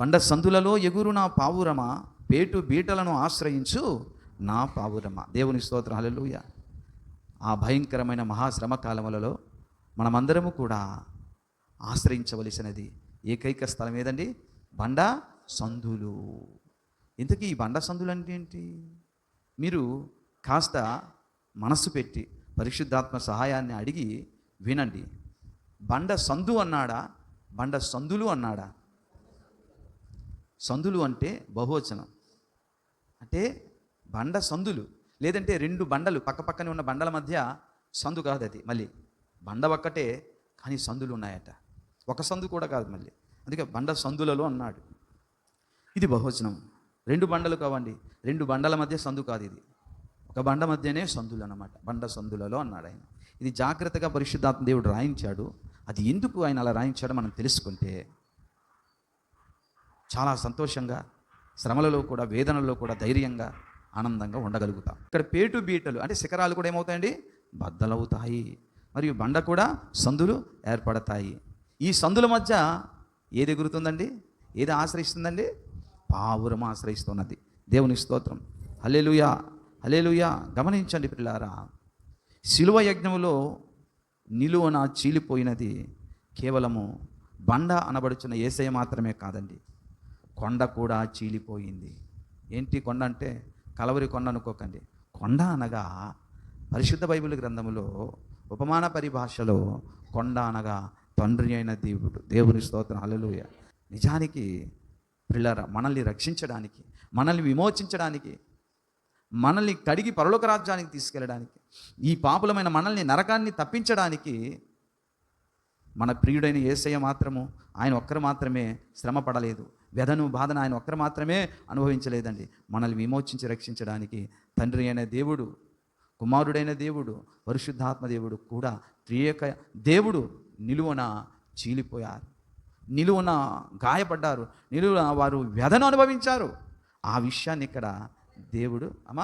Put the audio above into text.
బండ సందులలో ఎగురు నా పావురమా? పేటు బీటలను ఆశ్రయించు నా పావురమ. దేవుని స్తోత్రం. హలలుయ ఆ భయంకరమైన మహాశ్రమ కాలములలో మనమందరము కూడా ఆశ్రయించవలసినది ఏకైక స్థలం ఏదండి? బండ సందులు. ఇంతకీ ఈ బండ సందులు అంటే ఏంటి? మీరు కాస్త మనస్సు పెట్టి పరిశుద్ధాత్మ సహాయాన్ని అడిగి వినండి. బండ సందు అన్నాడా? బండ సందులు అన్నాడా? సందులు అంటే బహువచనం. అంటే బండ సందులు. లేదంటే రెండు బండలు పక్కపక్కనే ఉన్న బండల మధ్య సందు కాదు అది మళ్ళీ. బండ ఒక్కటే కానీ సందులు ఉన్నాయట. ఒక సందు కూడా కాదు మళ్ళీ. అందుకే బండ సందులలో అన్నాడు. ఇది బహువచనం. రెండు బండలు కావండి. రెండు బండల మధ్య సందు కాదు ఇది. ఒక బండ మధ్యనే సందులు అన్నమాట. బండ సందులలో అన్నాడు ఆయన. ఇది జాగ్రత్తగా పరిశుద్ధాత్మ దేవుడు రాయించాడు. అది ఎందుకు ఆయన అలా రాయించాడో మనం తెలుసుకుంటే చాలా సంతోషంగా శ్రమలలో కూడా వేదనలో కూడా ధైర్యంగా ఆనందంగా ఉండగలుగుతాం. ఇక్కడ పేటు బీటలు అంటే శిఖరాలు కూడా ఏమవుతాయండి? బద్దలవుతాయి. మరియు బండ కూడా సందులు ఏర్పడతాయి. ఈ సందుల మధ్య ఏది ఎగురుతుందండి? ఏది ఆశ్రయిస్తుందండి? పావురం ఆశ్రయిస్తున్నది. దేవుని స్తోత్రం. హలేలుయా హలేలుయా గమనించండి పిల్లారా. శిలువ యజ్ఞములో నిలువన చీలిపోయినది కేవలము బండ అనబడుచున్న ఏసయ మాత్రమే కాదండి. కొండ కూడా చీలిపోయింది. ఏంటి కొండ అంటే కలవరి కొండ అనుకోకండి. కొండ అనగా పరిశుద్ధ బైబిల్ గ్రంథంలో ఉపమాన పరిభాషలో కొండ అనగా తండ్రి అయిన దేవుడు దేవుని స్తోత్రం. అలలుయ నిజానికి పిల్లర మనల్ని రక్షించడానికి మనల్ని విమోచించడానికి మనల్ని కడిగి పరలోక రాజ్యానికి తీసుకెళ్ళడానికి ఈ పాపులమైన మనల్ని నరకాన్ని తప్పించడానికి మన ప్రియుడైన యేసయ్య మాత్రము ఆయన ఒక్కరు మాత్రమే శ్రమ పడలేదు వ్యధను బాధను ఆయన ఒక్కరు మాత్రమే అనుభవించలేదండి. మనల్ని విమోచించి రక్షించడానికి తండ్రి అయిన దేవుడు కుమారుడైన దేవుడు పరిశుద్ధాత్మ దేవుడు కూడా త్రియేక దేవుడు నిలువన చీలిపోయారు. నిలువన గాయపడ్డారు. నిలువన వారు వ్యధను అనుభవించారు. ఆ విషయాన్ని ఇక్కడ దేవుడు అమ్మా